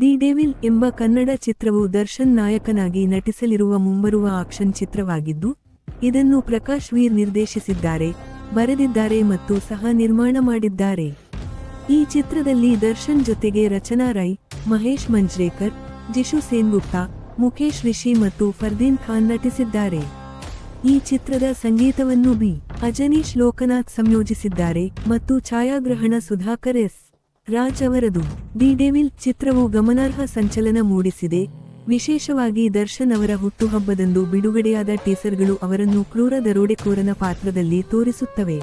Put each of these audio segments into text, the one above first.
The devil ಎಂಬ ಕನ್ನಡ ಚಿತ್ರವು ದರ್ಶನ್ ನಾಯಕನಾಗಿ ನಟಿಸಲಿರುವ ಮುಂಬರುವ ಆಕ್ಷನ್ ಚಿತ್ರವಾಗಿದ್ದು, ಇದನ್ನು ಪ್ರಕಾಶ್ ವೀರ್ ನಿರ್ದೇಶಿಸಿದ್ದಾರೆ, ಬರೆದಿದ್ದಾರೆ ಮತ್ತು ಸಹ ನಿರ್ಮಾಣ ಮಾಡಿದ್ದಾರೆ. ಈ ಚಿತ್ರದಲ್ಲಿ ದರ್ಶನ್ ಜೊತೆಗೆ ರಚನಾ ರೈ, ಮಹೇಶ್ ಮಂಜ್ರೇಕರ್, ಜಿಶು ಸೇನ್ಗುಪ್ತಾ, ಮುಖೇಶ್ ರಿಷಿ ಮತ್ತು ಫರ್ದೀನ್ ಖಾನ್ ನಟಿಸಿದ್ದಾರೆ. ಈ ಚಿತ್ರದ ಸಂಗೀತವನ್ನು ಬಿ. ಅಜನೀಶ್ ಲೋಕನಾಥ್ ಸಂಯೋಜಿಸಿದ್ದಾರೆ ಮತ್ತು ಛಾಯಾಗ್ರಹಣ ಸುಧಾಕರ್ ಎಸ್. ರಾಜ್ ಅವರದು ದಿ ಡೆವಿಲ್ ಚಿತ್ರವು ಗಮನಾರ್ಹ ಸಂಚಲನ ಮೂಡಿಸಿದೆ. ವಿಶೇಷವಾಗಿ ದರ್ಶನ್ ಅವರ ಹುಟ್ಟುಹಬ್ಬದಂದು ಬಿಡುಗಡೆಯಾದ ಟೀಸರ್ಗಳು ಅವರನ್ನು ಕ್ರೂರ ದರೋಡೆಕೋರನ ಪಾತ್ರದಲ್ಲಿ ತೋರಿಸುತ್ತವೆ.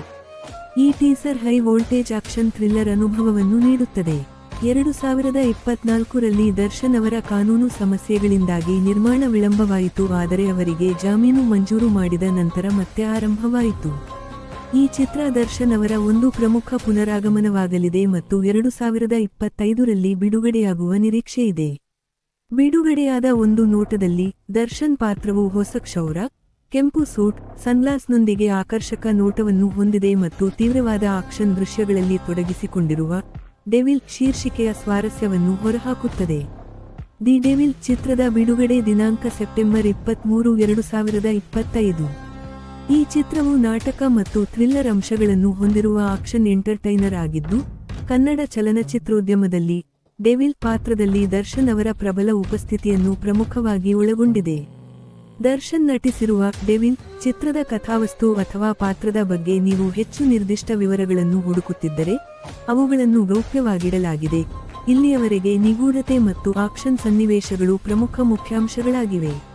ಈ teaser high voltage action thriller ಅನುಭವವನ್ನು ನೀಡುತ್ತದೆ. ಎರಡು ಸಾವಿರದ ಇಪ್ಪತ್ನಾಲ್ಕರಲ್ಲಿ ದರ್ಶನ್ ಅವರ ಕಾನೂನು ಸಮಸ್ಯೆಗಳಿಂದಾಗಿ ನಿರ್ಮಾಣ ವಿಳಂಬವಾಯಿತು, ಆದರೆ ಅವರಿಗೆ ಜಾಮೀನು ಮಂಜೂರು ಮಾಡಿದ ನಂತರ ಮತ್ತೆ ಆರಂಭವಾಯಿತು. ಈ ಚಿತ್ರ ದರ್ಶನ್ ಅವರ ಒಂದು ಪ್ರಮುಖ ಪುನರಾಗಮನವಾಗಲಿದೆ ಮತ್ತು ಎರಡು ಸಾವಿರದ ಇಪ್ಪತ್ತೈದರಲ್ಲಿ ಬಿಡುಗಡೆಯಾಗುವ ನಿರೀಕ್ಷೆಯಿದೆ ಬಿಡುಗಡೆಯಾದ ಒಂದು ನೋಟದಲ್ಲಿ ದರ್ಶನ್ ಪಾತ್ರವು ಹೊಸ ಕ್ಷೌರ, ಕೆಂಪು ಸೂಟ್ ಸನ್ಲಾಸ್ನೊಂದಿಗೆ ಆಕರ್ಷಕ ನೋಟವನ್ನು ಹೊಂದಿದೆ ಮತ್ತು ತೀವ್ರವಾದ ಆಕ್ಷನ್ ದೃಶ್ಯಗಳಲ್ಲಿ ತೊಡಗಿಸಿಕೊಂಡಿರುವ ಡೆವಿಲ್ ಶೀರ್ಷಿಕೆಯ ಸ್ವಾರಸ್ಯವನ್ನು ಹೊರಹಾಕುತ್ತದೆ. ದಿ ಡೆವಿಲ್ ಚಿತ್ರದ ಬಿಡುಗಡೆ ದಿನಾಂಕ ಸೆಪ್ಟೆಂಬರ್ ಇಪ್ಪತ್ತ್ಮೂರು ಎರಡು ಸಾವಿರದ ಇಪ್ಪತ್ತೈದು. ಈ ಚಿತ್ರವು ನಾಟಕ ಮತ್ತು ಥ್ರಿಲ್ಲರ್ ಅಂಶಗಳನ್ನು ಹೊಂದಿರುವ ಆಕ್ಷನ್ ಎಂಟರ್ಟೈನರ್ ಆಗಿದ್ದು, ಕನ್ನಡ ಚಲನಚಿತ್ರೋದ್ಯಮದಲ್ಲಿ ಡೆವಿಲ್ ಪಾತ್ರದಲ್ಲಿ ದರ್ಶನ್ ಅವರ ಪ್ರಬಲ ಉಪಸ್ಥಿತಿಯನ್ನು ಪ್ರಮುಖವಾಗಿ ಒಳಗೊಂಡಿದೆ. ದರ್ಶನ್ ನಟಿಸಿರುವ ಡೆವಿಲ್ ಚಿತ್ರದ ಕಥಾವಸ್ತು ಅಥವಾ ಪಾತ್ರದ ಬಗ್ಗೆ ನೀವು ಹೆಚ್ಚು ನಿರ್ದಿಷ್ಟ ವಿವರಗಳನ್ನು ಹುಡುಕುತ್ತಿದ್ದರೆ, ಅವುಗಳನ್ನು ಗೌಪ್ಯವಾಗಿಡಲಾಗಿದೆ. ಇಲ್ಲಿಯವರೆಗೆ ನಿಗೂಢತೆ ಮತ್ತು ಆಕ್ಷನ್ ಸನ್ನಿವೇಶಗಳು ಪ್ರಮುಖ ಮುಖ್ಯಾಂಶಗಳಾಗಿವೆ.